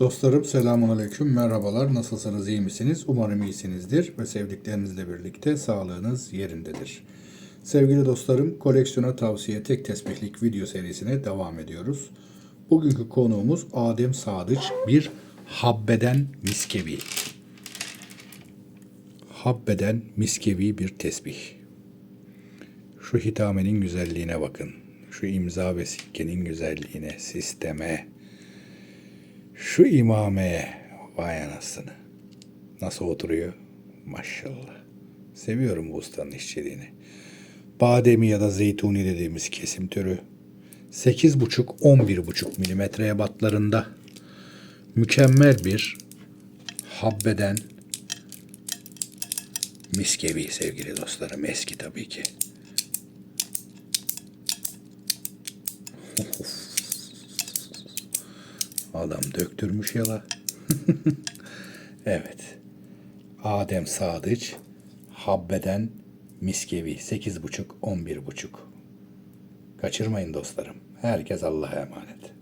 Dostlarım selamun aleyküm, merhabalar. Nasılsınız, iyi misiniz? Umarım iyisinizdir ve sevdiklerinizle birlikte sağlığınız yerindedir. Sevgili dostlarım, koleksiyona tavsiye tek tesbihlik video serisine devam ediyoruz. Bugünkü konuğumuz Adem Sadıç, bir habbeden miskevi. Habbeden miskevi bir tesbih. Şu hitamenin güzelliğine bakın. Şu imza ve sikkenin güzelliğine, sisteme, şu imameye vay anasını. Nasıl oturuyor? Maşallah. Seviyorum bu ustanın işçiliğini. Bademi ya da zeytuni dediğimiz kesim türü. 8,5-11,5 milimetre ebatlarında. Mükemmel bir habbeden miskevi sevgili dostlarım. Eski tabii ki. Adam döktürmüş yala. evet. Adem Sadıç Habbe'den Miskevi 8.5 11.5. Kaçırmayın dostlarım. Herkes Allah'a emanet.